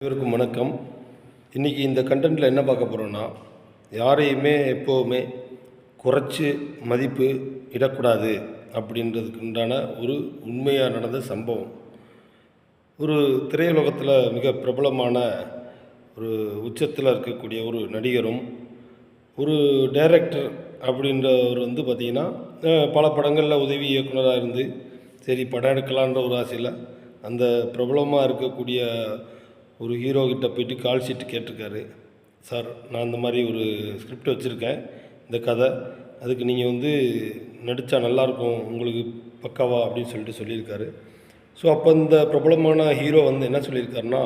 அனைவருக்கும் வணக்கம். இன்றைக்கி இந்த கண்டென்ட்டில் என்ன பார்க்க போகிறோன்னா யாரையுமே எப்போவுமே குறைச்சி மதிப்பு இடக்கூடாது அப்படின்றதுக்கு உண்டான ஒரு உண்மையாக நடந்த சம்பவம். ஒரு திரையுலகத்தில் மிக பிரபலமான ஒரு உச்சத்தில் இருக்கக்கூடிய ஒரு நடிகரும் ஒரு டைரக்டர் அப்படின்றவர் வந்து பார்த்திங்கன்னா பல படங்களில் உதவி இயக்குனராக இருந்து சரி படம் எடுக்கலான்ற ஒரு ஆசையில் அந்த பிரபலமாக இருக்கக்கூடிய ஒரு ஹீரோ கிட்ட போயிட்டு கால் ஷீட் கேட்டிருக்காரு. சார் நான் இந்த மாதிரி ஒரு ஸ்கிரிப்ட் வச்சுருக்கேன். இந்த கதை அதுக்கு நீங்கள் வந்து நடித்தா நல்லாயிருக்கும் உங்களுக்கு பக்காவா? அப்படின்னு சொல்லிட்டு சொல்லியிருக்காரு. ஸோ அப்போ இந்த பிரபலமான ஹீரோ வந்து என்ன சொல்லியிருக்காருன்னா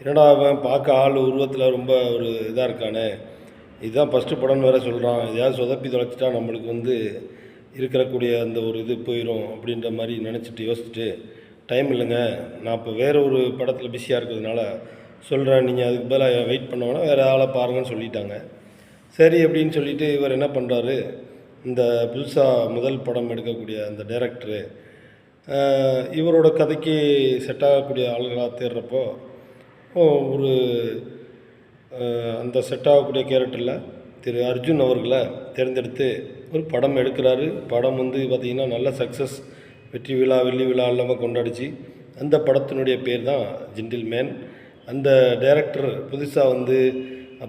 என்னடா அவன் பார்க்க ஆள் உருவத்தில் ரொம்ப ஒரு இதாக இருக்கானே. இதுதான் ஃபஸ்ட்டு படம்னு வேறு சொல்கிறான் எதையாவது சொதப்பி தொலைச்சிட்டா நம்மளுக்கு வந்து இருக்கக்கூடிய அந்த ஒரு இது போயிடும் அப்படின்ற மாதிரி நினச்சிட்டு யோசிச்சுட்டு டைம் இல்லைங்க. நான் இப்போ வேறு ஒரு படத்தில் பிஸியாக இருக்கிறதுனால சொல்கிறேன் நீங்கள் அதுக்கு பதிலாக வெயிட் பண்ணோன்னா வேறு ஆளை பாருங்கன்னு சொல்லிட்டாங்க. சரி அப்படின்னு சொல்லிட்டு இவர் என்ன பண்ணுறாரு இந்த புதுசாக முதல் படம் எடுக்கக்கூடிய அந்த டைரக்டரு இவரோட கதைக்கு செட் ஆகக்கூடிய ஆளுகளாக தேடுறப்போ ஒரு அந்த செட் ஆகக்கூடிய கேரக்டரில் திரு அர்ஜுன் அவர்களை தேர்ந்தெடுத்து ஒரு படம் எடுக்கிறாரு. படம் வந்து பார்த்திங்கன்னா நல்ல சக்ஸஸ் வெற்றி விழா வெள்ளி விழா இல்லாமல் கொண்டாடிச்சு. அந்த படத்தினுடைய பேர் தான் ஜென்டில் மேன் அந்த டைரக்டர் புதுசாக வந்து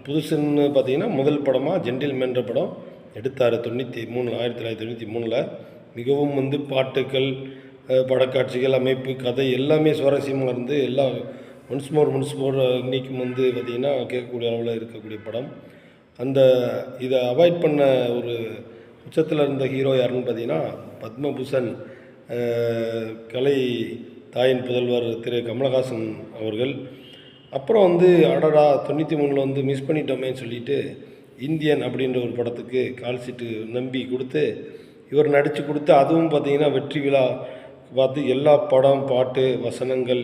புதுசுன்னு பார்த்தீங்கன்னா முதல் படமாக ஜென்டில் மேன்ற படம் எடுத்தார் தொண்ணூற்றி மூணு ஆயிரத்தி தொள்ளாயிரத்தி தொண்ணூற்றி மூணில். மிகவும் வந்து பாட்டுக்கள் படக்காட்சிகள் அமைப்பு கதை எல்லாமே சுவாரஸ்யமாக இருந்து எல்லாம் ஒன்ஸ் மோர் ஒன்ஸ் மோர் இன்றைக்கும் வந்து பார்த்திங்கன்னா கேட்கக்கூடிய அளவில் இருக்கக்கூடிய படம். அந்த இதை அவாய்ட் பண்ண ஒரு உச்சத்தில் இருந்த ஹீரோ யாருன்னு பார்த்தீங்கன்னா பத்மபூஷன். கலை தாயின் புதல்வர் திரு. கமலஹாசன் அவர்கள். அப்புறம் வந்து அடடா தொண்ணூற்றி மூணில் வந்து மிஸ் பண்ணிட்டோமேன்னு சொல்லிட்டு இந்தியன் அப்படின்ற ஒரு படத்துக்கு கால் சீட்டு நம்பி கொடுத்து இவர் நடித்து கொடுத்து அதுவும் பார்த்திங்கன்னா வெற்றி விழா பார்த்து எல்லா படம் பாட்டு வசனங்கள்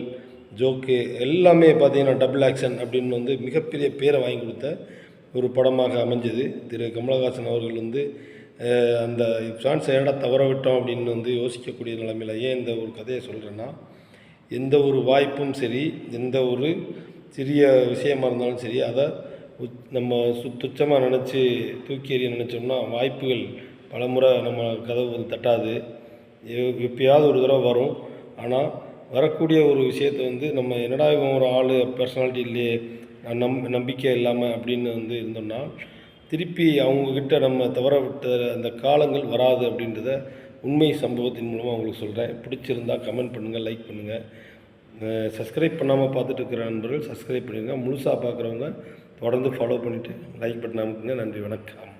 ஜோக்கு எல்லாமே பார்த்தீங்கன்னா டபுள் ஆக்ஷன் அப்படின்னு வந்து மிகப்பெரிய பேரை வாங்கி கொடுத்த ஒரு படமாக அமைஞ்சது. திரு. கமலஹாசன் அவர்கள் வந்து அந்த சான்ஸை ஏடா தவற விட்டோம் அப்படின்னு வந்து யோசிக்கக்கூடிய நிலைமையில் ஏன் இந்த ஒரு கதையை சொல்கிறேன்னா எந்த ஒரு வாய்ப்பும் சரி எந்த ஒரு சிறிய விஷயமா இருந்தாலும் சரி அதை உச்- நம்ம சு துச்சமாக நினச்சி தூக்கி எறிய நினச்சோம்னா வாய்ப்புகள் பல முறை நம்ம கதவு வந்து தட்டாது. எப்பயாவது ஒரு தடவை வரும். ஆனால் வரக்கூடிய ஒரு விஷயத்தை வந்து நம்ம என்னடா இவன் ஒரு ஆள் பர்சனாலிட்டி இல்லையே நான் நம் நம்பிக்கை இல்லாமல் அப்படின்னு வந்து இருந்தோம்னா திருப்பி அவங்கக்கிட்ட நம்ம தவற விட்ட அந்த காலங்கள் வராது அப்படின்றத உண்மை சம்பவத்தின் மூலமாக உங்களுக்கு சொல்கிறேன் பிடிச்சிருந்தா கமெண்ட் பண்ணுங்கள் லைக் பண்ணுங்கள் சப்ஸ்கிரைப் பண்ணாமல் பார்த்துட்டு இருக்கிற நண்பர்கள் சப்ஸ்கிரைப் பண்ணிடுங்க. முழுசாக பார்க்குறவங்க தொடர்ந்து ஃபாலோ பண்ணிவிட்டு லைக் பட்டன் அமுக்குங்க. நன்றி வணக்கம்.